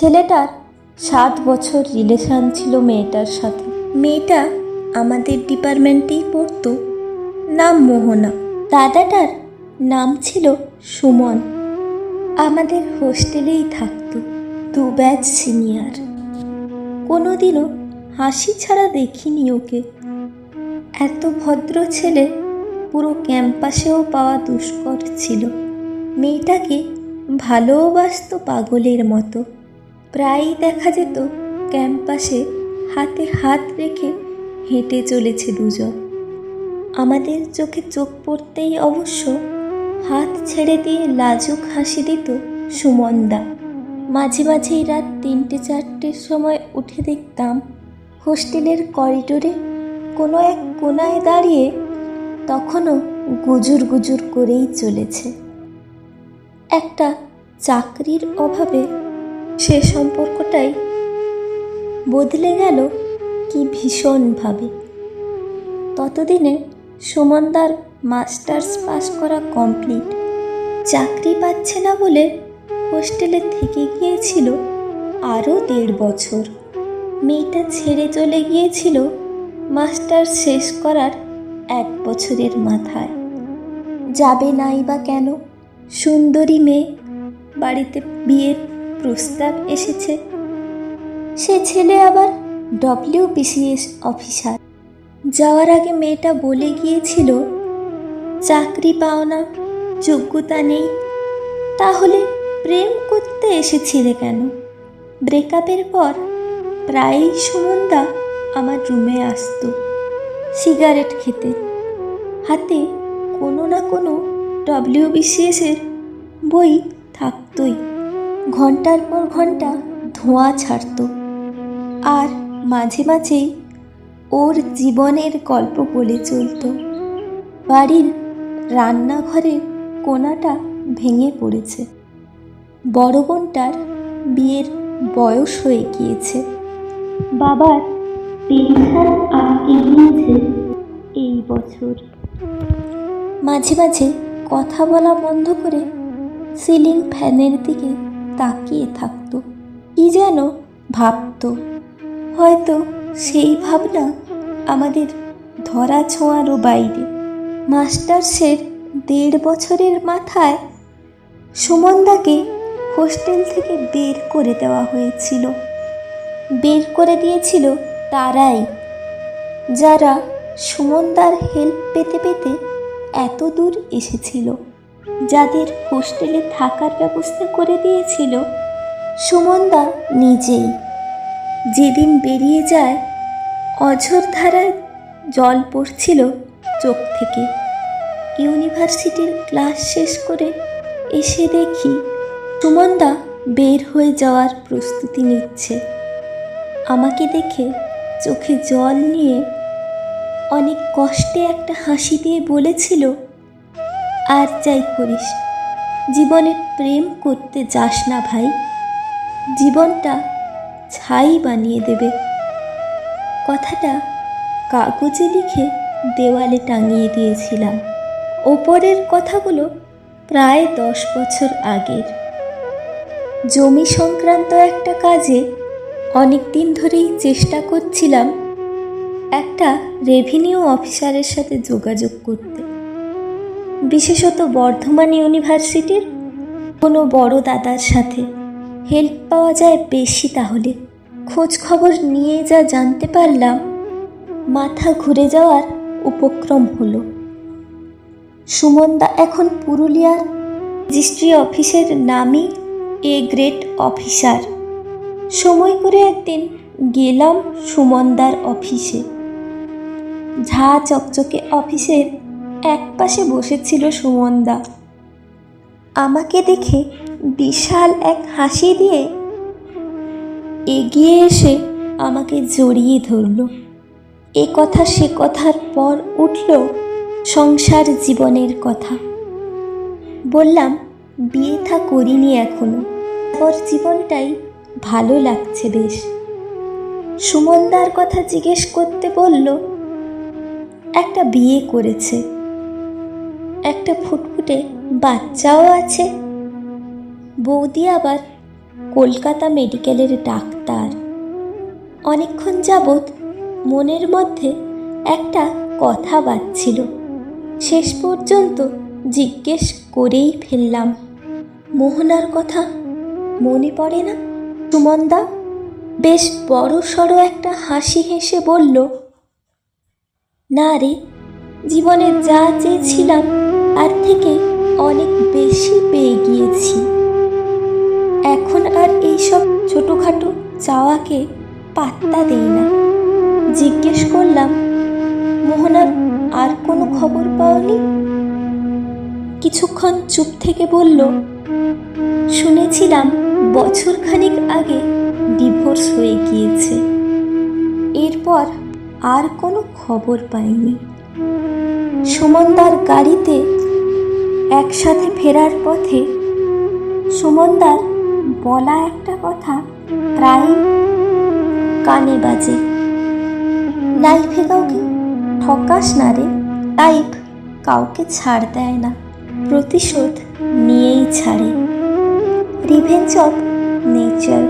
ছেলেটার সাত বছর রিলেশান ছিল মেয়েটার সাথে। মেয়েটা আমাদের ডিপার্টমেন্টেই পড়তো, নাম মোহনা। দাদাটার নাম ছিল সুমন। আমাদের হোস্টেলেই থাকতো, দু ব্যাচ সিনিয়র। কোনোদিনও হাসি ছাড়া দেখিনি ওকে। এত ভদ্র ছেলে পুরো ক্যাম্পাসেও পাওয়া দুষ্কর ছিল। মেয়েটাকে ভালোবাসত পাগলের মতো। প্রায়ই দেখা যেত ক্যাম্পাসে হাতে হাত রেখে হেঁটে চলেছে দুজন। আমাদের চোখে চোখ পড়তেই অবশ্য হাত ছেড়ে দিয়ে লাজুক হাসি দিত সুমনদা। মাঝে মাঝেই রাত তিনটে চারটের সময় উঠে দেখতাম হোস্টেলের করিডোরে কোনো এক কোনায় দাঁড়িয়ে তখনও গুজুর গুজুর করেই চলেছে। একটা চাকরির অভাবে সে সম্পর্কটাই বদলে গেল কি ভীষণভাবে। ততদিনে সুমনদার মাস্টার্স পাস করা কমপ্লিট। চাকরি পাচ্ছে না বলে হোস্টেলে থেকে গিয়েছিল আরও দেড় বছর। মেয়েটা ছেড়ে চলে গিয়েছিল মাস্টার শেষ করার এক বছরের মাথায়। যাবে নাই বা কেন? সুন্দরী মেয়ে, বাড়িতে বিয়ের প্রস্তাব এসেছে। সে ছেলে আবার ডব্লিউবিসিএস অফিসার। যাওয়ার আগে মেয়েটা বলে গিয়েছিল, চাকরি পাও না, যোগ্যতা নেই। তাহলে প্রেম করতে এসেছিলে কেন? ব্রেকআপের পর প্রায়ই সুমনদা আমার রুমে আসতো, সিগারেট খেতে। হাতে কোনো না কোনো ডব্লিউবিসিএসের বই থাকতই। ঘণ্টার পর ঘণ্টা ধোঁয়া ছাড়তো। আর মাঝে মাঝেই ওর জীবনের গল্প বলে চলত। বাড়ির রান্নাঘরের কোনাটা ভেঙে পড়েছে। বড় বোনটার বিয়ের বয়স হয়ে গিয়েছে। বাবার এই বছর। মাঝে মাঝে কথা বলা বন্ধ করে সিলিং ফ্যানের দিকে তাকিয়ে থাকতো। কি যেন ভাবতো, হয়তো সেই ভাবনা আমাদের ধরা ছোঁয়ারও বাইরে। মাস্টার্সের দেড় বছরের মাথায় সুমনদাকে হোস্টেল থেকে বের করে দেওয়া হয়েছিল। বের করে দিয়েছিল তারাই, যারা সুমনদার হেল্প পেতে পেতে এত দূর এসেছিল। যাদের হোস্টেলে থাকার ব্যবস্থা করে দিয়েছিল, সুমনদা নিজেই। যেদিন বেরিয়ে যায়, অঝোর ধারায় জল পড়ছিল চোখ থেকে। ইউনিভার্সিটির ক্লাস শেষ করে এসে দেখি সুমনদা বের হয়ে যাওয়ার প্রস্তুতি নিচ্ছে। আমাকে দেখে চোখে জল নিয়ে অনেক কষ্টে একটা হাসি দিয়ে বলেছিল আর যাই করিস। জীবনে প্রেম করতে যাস না ভাই। জীবনটা ছাই বানিয়ে দেবে। কথাটা কাগজে লিখে দেওয়ালে টাঙিয়ে দিয়েছিলাম। ওপরের কথাগুলো প্রায় দশ বছর আগের। জমি সংক্রান্ত একটা কাজে অনেক দিন ধরেই চেষ্টা করছিলাম একটা রেভিনিউ অফিসারের সাথে যোগাযোগ করতে। বিশেষত বর্ধমান ইউনিভার্সিটির কোনো বড় দাদার সাথে হেল্প পাওয়া যায় বেশি তাহলে। খোঁজ খবর নিয়ে যা জানতে পারলাম, মাথা ঘুরে যাওয়ার উপক্রম হলো। সুমনদা এখন পুরুলিয়ার রেজিস্ট্রি অফিসের নামই এ গ্রেট অফিসার সময় করে একদিন গেলাম সুমনদার অফিসে ঝা চকচকে অফিসের এক পাশে বসেছিল সুমনদা। আমাকে দেখে বিশাল এক হাসি দিয়ে এগিয়ে এসে আমাকে জড়িয়ে ধরল। এ কথা সে কথার পর উঠল সংসার জীবনের কথা। বললাম, বিয়ে থা করিনি এখনও। পর জীবনটাই ভালো লাগছে বেশ। সুমনদার কথা জিজ্ঞেস করতে বলল, একটা বিয়ে করেছে। একটা ফুটফুটে বাচ্চাও আছে। বৌদি আবার কলকাতা মেডিকেলের ডাক্তার। অনেকক্ষণ যাবৎ মনের মধ্যে একটা কথা বাজছিল। শেষ পর্যন্ত জিজ্ঞেস করেই ফেললাম, মোহনার কথা মনে পড়ে না? সুমনদা বেশ বড় সড়ো একটা হাসি হেসে বলল, না রে, জীবনে যা চেয়েছিলাম তার থেকে অনেক বেশি পেয়ে গিয়েছি। এখন আর এইসব ছোটোখাটো চাওয়াকে পাত্তা দেই না। জিজ্ঞেস করলাম মোহনার আর কোনো খবর পাওনি? কিছুক্ষণ চুপ থেকে বলল, শুনেছিলাম বছর খানিক আগে ডিভোর্স হয়ে গিয়েছে। এরপর আর কোনো খবর পাইনি। সুমনদার গাড়িতে একসাথে ফেরার পথে সুমনদার বলা একটা কথা প্রায় কানে বাজে। লাইফে কাউকে ঠকাস না রে লাইফ কাউকে ছাড় দেয় না, প্রতিশোধ নিয়েই ছাড়ে। Revenge of nature